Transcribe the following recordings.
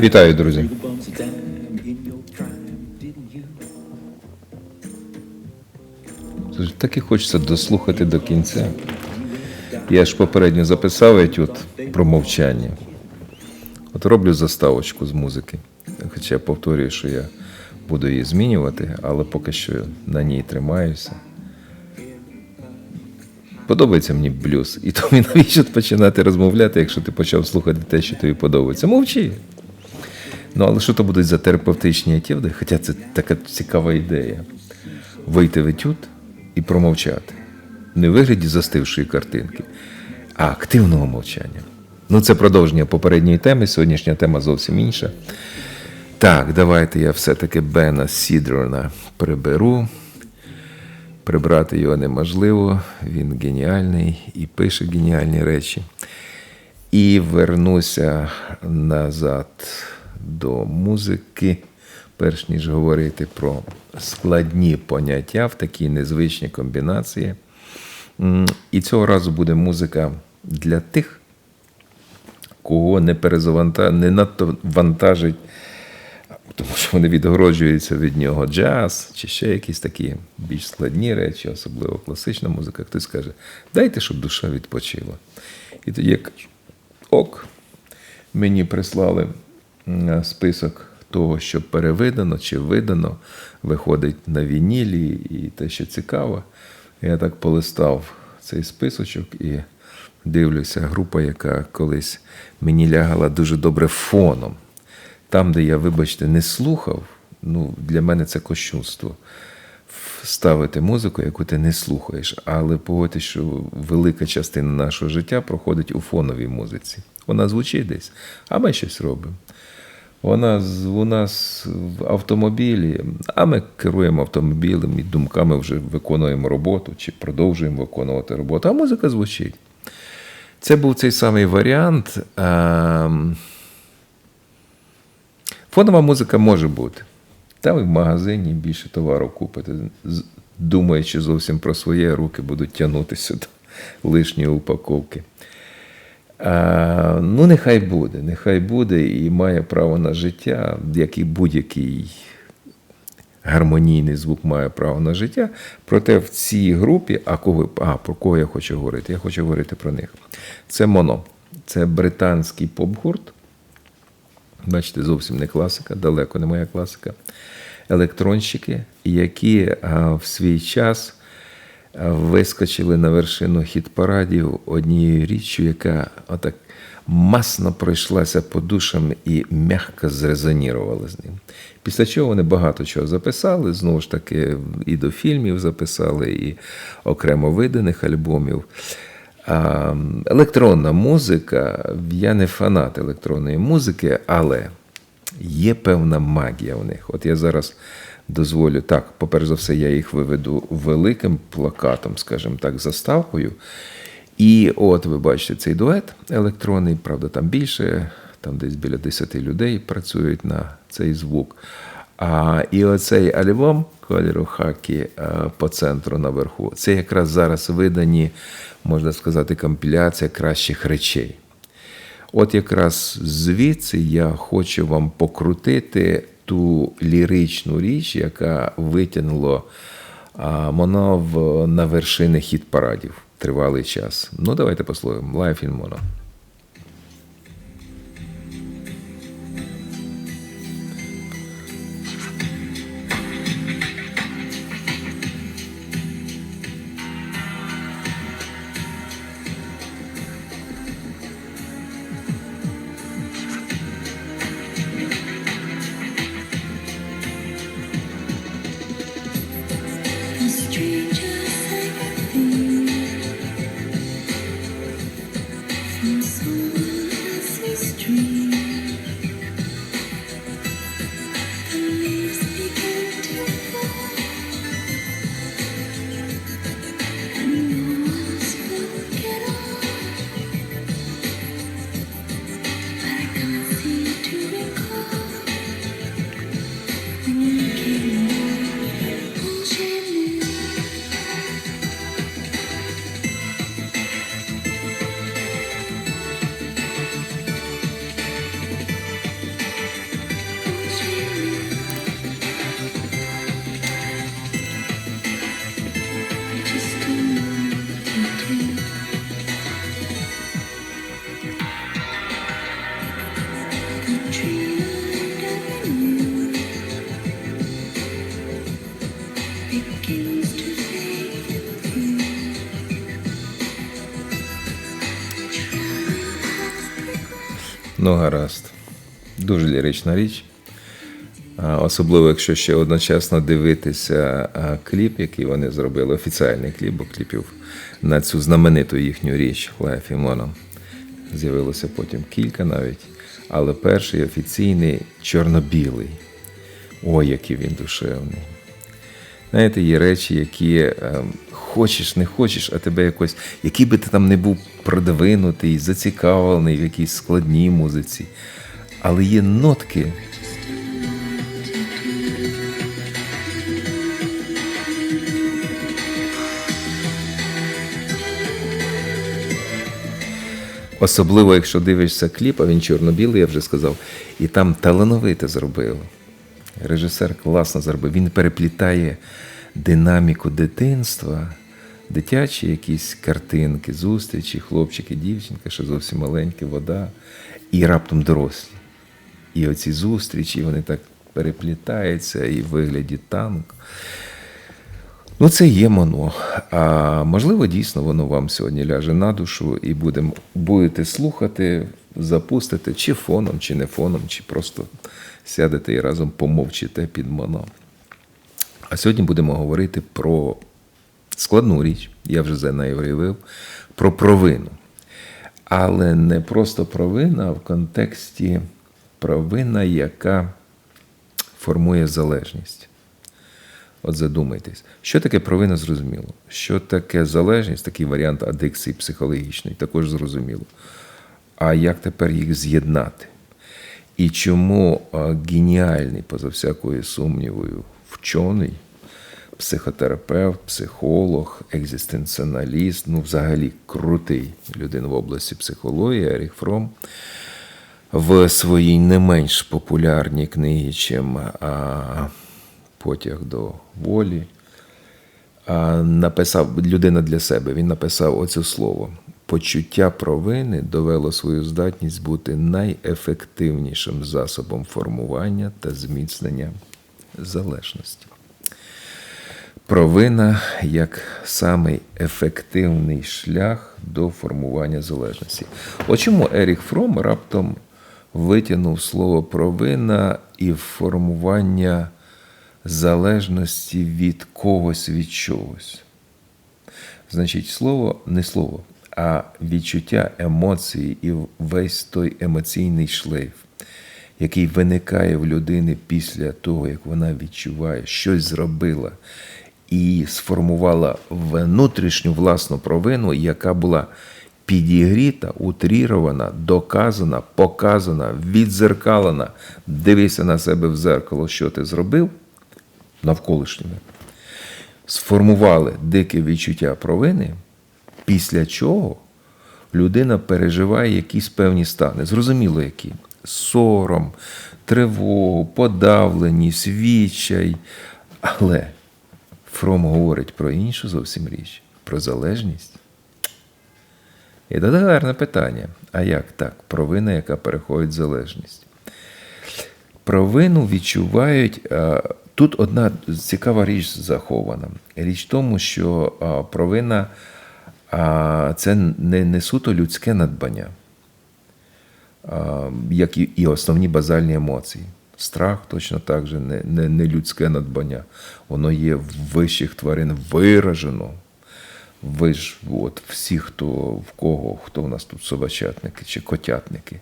Вітаю, друзі. Так і хочеться дослухати до кінця. Я ж попередньо записав етюд про мовчання. От роблю заставочку з музики. Хоча я повторюю, що я буду її змінювати, але поки що на ній тримаюся. Подобається мені блюз. І тому навіщо починати розмовляти, якщо ти почав слухати те, що тобі подобається? Мовчи. Ну, але що то будуть за терапевтичні етюди? Хоча це така цікава ідея. Вийти в етюд і промовчати. Не в вигляді застившої картинки, а активного мовчання. Ну, це продовження попередньої теми. Сьогоднішня тема зовсім інша. Так, давайте я все-таки Бена Сідрона приберу. Прибрати його неможливо, він геніальний і пише геніальні речі. І вернуся назад до музики, перш ніж говорити про складні поняття в такій незвичній комбінації. І цього разу буде музика для тих, кого не перезаванта... не надто вантажить тому що вони відгороджуються від нього джаз чи ще якісь такі більш складні речі, особливо класична музика. Хтось каже, дайте, щоб душа відпочила. І тоді я кажу: ок, мені прислали список того, що перевидано чи видано, виходить на вінілі, і те, що цікаво. Я так полистав цей списочок і дивлюся, група, яка колись мені лягала дуже добре фоном. Там, де я, вибачте, не слухав, ну, для мене це кощунство. Ставити музику, яку ти не слухаєш. Але погодьтесь, що велика частина нашого життя проходить у фоновій музиці. Вона звучить десь, а ми щось робимо. Вона у нас в автомобілі, а ми керуємо автомобілем і думками вже виконуємо роботу чи продовжуємо виконувати роботу, а музика звучить. Це був цей самий варіант. Фонова музика може бути. Там і в магазині більше товару купити, думаючи зовсім про своє, руки будуть тягнутися до лишньої упаковки. А, ну, нехай буде, нехай буде і має право на життя, як і будь-який гармонійний звук має право на життя. Проте в цій групі, а, кого, а про кого я хочу говорити? Я хочу говорити про них. Це Моно. Це британський поп-гурт. Бачите, зовсім не класика, далеко не моя класика. Електронщики, які в свій час вискочили на вершину хіт-парадів однією річчю, яка отак масно пройшлася по душам і м'яко зрезонірувала з ним. Після чого вони багато чого записали, знову ж таки, і до фільмів записали, і окремо виданих альбомів. А, електронна музика, я не фанат електронної музики, але є певна магія в них. От я зараз дозволю, так, поперш за все, я їх виведу великим плакатом, скажімо так, заставкою. І от ви бачите цей дует електронний, правда, там більше, там десь біля 10 людей працюють на цей звук. А, і оцей альбом кольору хакі по центру наверху, це якраз зараз видані, можна сказати, компіляція кращих речей. От якраз звідси я хочу вам покрутити ту ліричну річ, яка витягнула а, Моно на вершини хіт-парадів тривалий час. Ну, давайте послухаємо. Life in Mono. Ну, гаразд. Дуже лірична річ. Особливо, якщо ще одночасно дивитися кліп, який вони зробили, офіціальний кліп, бо кліпів на цю знамениту їхню річ Life in Mono. З'явилося потім кілька навіть. Але перший офіційний чорно-білий. Ой, який він душевний. Знаєте, є речі, які е, хочеш, не хочеш, а тебе якось, який би ти там не був продвинутий, зацікавлений в якійсь складній музиці. Але є нотки. Особливо, якщо дивишся кліп, а він чорно-білий, я вже сказав, і там талановито зробив. Режисер класно зробив. Він переплітає динаміку дитинства, дитячі якісь картинки, зустрічі, хлопчики, дівчинка, що зовсім маленькі, вода, і раптом дорослі. І оці зустрічі, вони так переплітаються і в вигляді танку. Ну, це є моно. А можливо, дійсно воно вам сьогодні ляже на душу і будем, будете слухати, запустите чи фоном, чи не фоном, чи просто сядете і разом помовчите під моно. А сьогодні будемо говорити про складну річ, я вже за нею уявив, про провину. Але не просто провина, а в контексті провина, яка формує залежність. От задумайтесь, що таке провина зрозуміло, що таке залежність, такий варіант адикції психологічної, також зрозуміло. А як тепер їх з'єднати? І чому геніальний, поза всякою сумнівою, вчений, психотерапевт, психолог, екзистенціоналіст, ну, взагалі крутий людина в області психології, Еріх Фром, в своїй не менш популярній книгі, чим а, Потяг до волі, а, написав людина для себе. Він написав оце слово. Почуття провини довело свою здатність бути найефективнішим засобом формування та зміцнення залежності. Провина як самий ефективний шлях до формування залежності. От чому Еріх Фром раптом витягнув слово провина і формування залежності від когось від чогось. Значить, слово не слово, а відчуття емоції і весь той емоційний шлейф, який виникає в людини після того, як вона відчуває, щось зробила і сформувала внутрішню власну провину, яка була підігріта, утрірована, доказана, показана, відзеркалена. Дивися на себе в зеркало, що ти зробив навколишніми, сформували дике відчуття провини, після чого людина переживає якісь певні стани. Зрозуміло, які сором, тривогу, подавленість, відчай. Але Фром говорить про іншу зовсім річ, про залежність. І тоді гарне питання. А як так? Провина, яка переходить залежність. Провину відчувають. Тут одна цікава річ захована. Річ в тому, що провина це не, не суто людське надбання, як і основні базальні емоції. Страх точно так же не, не, не людське надбання. Воно є в вищих тварин виражено. Ви ж от всі, хто в кого, хто у нас тут собачатники чи котятники,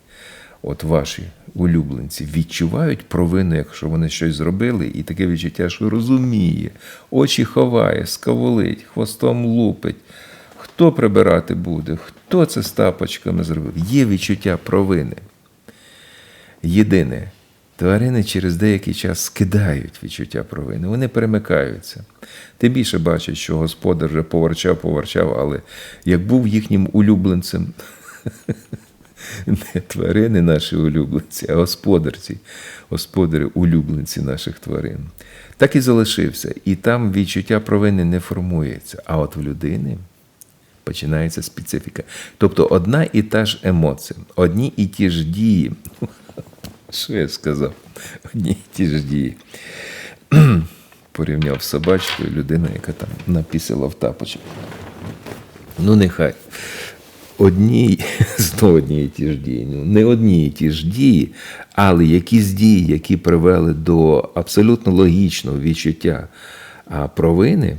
от ваші улюбленці відчувають провину, якщо вони щось зробили, і таке відчуття, що розуміє, очі ховає, скаволить, хвостом лупить. Хто прибирати буде, хто це з тапочками зробив? Є відчуття провини. Єдине, тварини через деякий час скидають відчуття провини, вони перемикаються. Ти більше бачиш, що господар вже поворчав, поворчав, але як був їхнім улюбленцем, не тварини наші улюбленці, а господарці, господарі улюбленці наших тварин. Так і залишився. І там відчуття провини не формується. А от в людини починається специфіка. Тобто одна і та ж емоція, одні і ті ж дії. Що я сказав? Одні і ті ж дії. порівняв з собачкою людина, яка там напісила в тапочок. Ну, нехай. Одні, знову одні і ті ж дії. Ну, не одні і ті ж дії, але якісь дії, які привели до абсолютно логічного відчуття провини,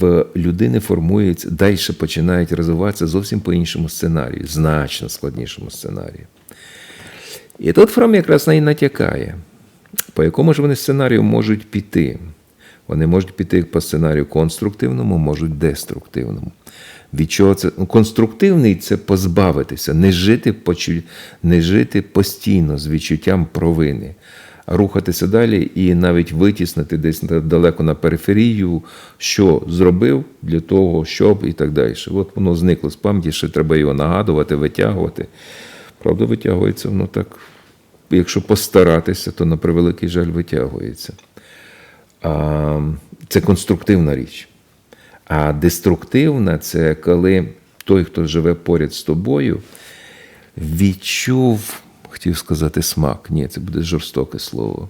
в людини формується, далі починають розвиватися зовсім по іншому сценарію, значно складнішому сценарію. І тут Фром якраз на і натякає, по якому ж вони сценарію можуть піти. Вони можуть піти по сценарію конструктивному, можуть деструктивному. Від чого це? Ну, конструктивний це позбавитися, не жити, не жити постійно з відчуттям провини, а рухатися далі і навіть витіснити десь далеко на периферію, що зробив для того, щоб і так далі. От воно зникло з пам'яті, ще треба його нагадувати, витягувати. Правда, витягується воно так, якщо постаратися, то на превеликий жаль витягується. А, Це конструктивна річ. А деструктивна це коли той, хто живе поряд з тобою, відчув, хотів сказати смак, ні, це буде жорстоке слово.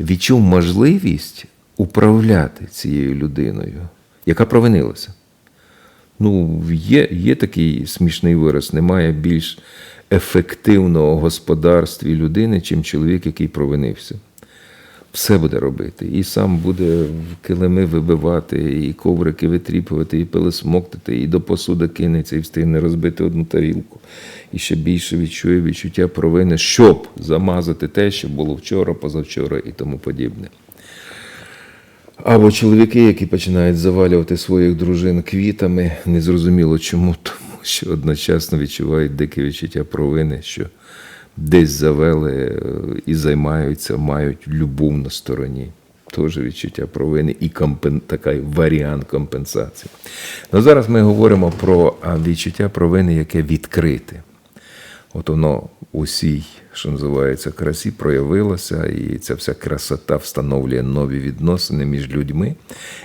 Відчув можливість управляти цією людиною, яка провинилася. Ну, є, є такий смішний вираз, немає більш ефективного господарстві людини, чим чоловік, який провинився. Все буде робити. І сам буде килими вибивати, і коврики витріпувати, і пилисмоктати, і до посуди кинеться, і встигне розбити одну тарілку. І ще більше відчує відчуття провини, щоб замазати те, що було вчора, позавчора і тому подібне. Або чоловіки, які починають завалювати своїх дружин квітами, незрозуміло чому, що одночасно відчувають дике відчуття провини, що десь завели е, і займаються, мають любов на стороні. Теж відчуття провини і компен... такий варіант компенсації. Ну, зараз ми говоримо про відчуття провини, яке відкрите. От воно усій, що називається, красі проявилося, і ця вся красота встановлює нові відносини між людьми,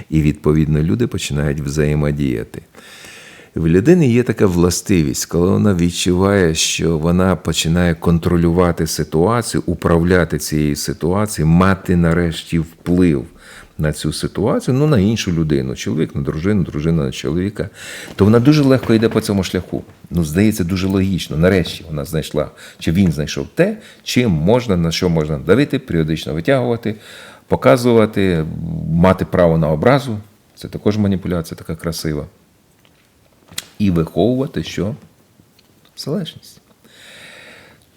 і відповідно люди починають взаємодіяти. В людини є така властивість, коли вона відчуває, що вона починає контролювати ситуацію, управляти цією ситуацією, мати нарешті вплив на цю ситуацію, ну на іншу людину, чоловік на дружину, дружина на чоловіка, то вона дуже легко йде по цьому шляху. Ну, здається, дуже логічно. Нарешті вона знайшла, чи він знайшов те, чим можна, на що можна давити, періодично витягувати, показувати, мати право на образу. Це також маніпуляція така красива і виховувати що? Залежність.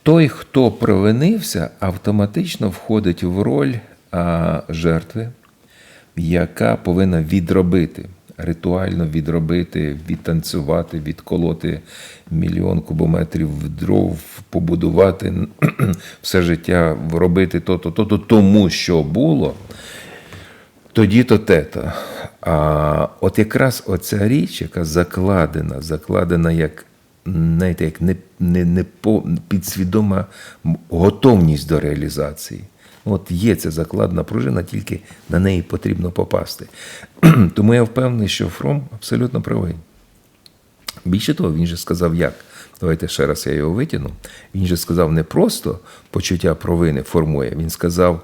Той, хто провинився, автоматично входить в роль жертви, яка повинна відробити, ритуально відробити, відтанцювати, відколоти мільйон кубометрів дров, побудувати все життя, робити то-то, то-то, тому що було тоді то те-то. А от якраз оця річ, яка закладена, закладена як, знаєте, як не, не, не по, підсвідома готовність до реалізації. От є ця закладна пружина, тільки на неї потрібно попасти. Тому я впевнений, що Фром абсолютно правий. Більше того, він же сказав як. Давайте ще раз я його витягну. Він же сказав не просто почуття провини формує, він сказав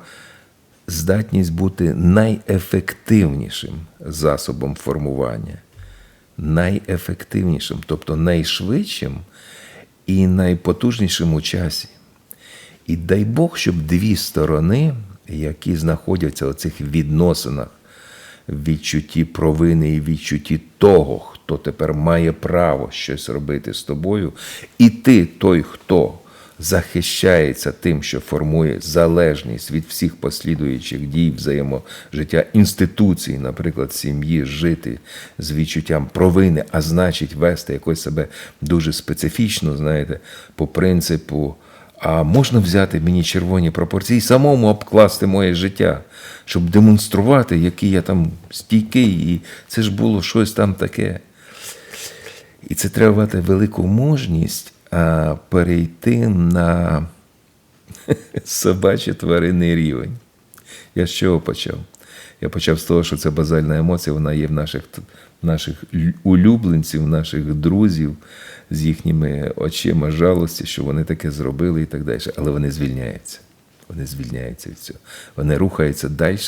здатність бути найефективнішим засобом формування, найефективнішим, тобто найшвидшим і найпотужнішим у часі. І дай Бог, щоб дві сторони, які знаходяться у цих відносинах, відчутті провини і відчутті того, хто тепер має право щось робити з тобою, і ти той, хто захищається тим, що формує залежність від всіх послідуючих дій взаєможиття інституцій, наприклад, сім'ї, жити з відчуттям провини, а значить вести якось себе дуже специфічно, знаєте, по принципу. А можна взяти мені червоні пропорції самому обкласти моє життя, щоб демонструвати, який я там стійкий, і це ж було щось там таке. І це треба мати велику мужність перейти на собачий тваринний рівень. Я з чого почав? Я почав з того, що це базальна емоція, вона є в наших, наших улюбленців, наших друзів з їхніми очима жалості, що вони таке зробили і так далі. Але вони звільняються. Вони звільняються від цього. Вони рухаються далі,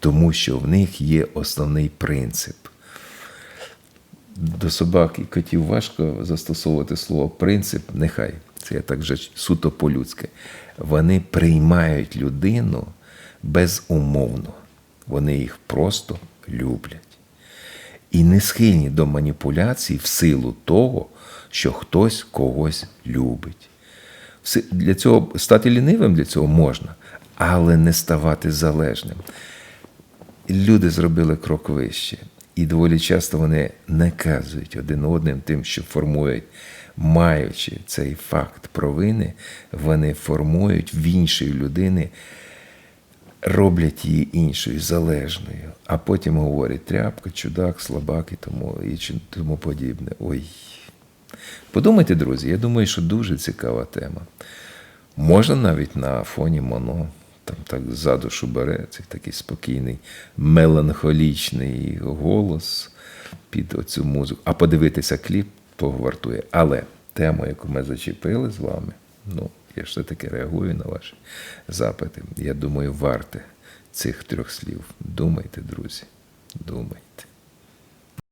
тому що в них є основний принцип. До собак і котів важко застосовувати слово принцип, нехай. Це я так вже суто по-людськи. Вони приймають людину безумовно. Вони їх просто люблять. І не схильні до маніпуляцій в силу того, що хтось когось любить. Для цього стати лінивим для цього можна, але не ставати залежним. Люди зробили крок вище, і доволі часто вони наказують один одним тим, що формують, маючи цей факт провини, вони формують в іншої людини, роблять її іншою, залежною, а потім говорять тряпка, чудак, слабак і тому, і тому подібне. Ой. Подумайте, друзі, я думаю, що дуже цікава тема. Можна навіть на фоні моно, там так за душу бере, цей такий спокійний, меланхолічний голос під оцю музику. А подивитися кліп погвартує. Але тему, яку ми зачепили з вами, ну, я ж все-таки реагую на ваші запити. Я думаю, варте цих трьох слів. Думайте, друзі, думайте.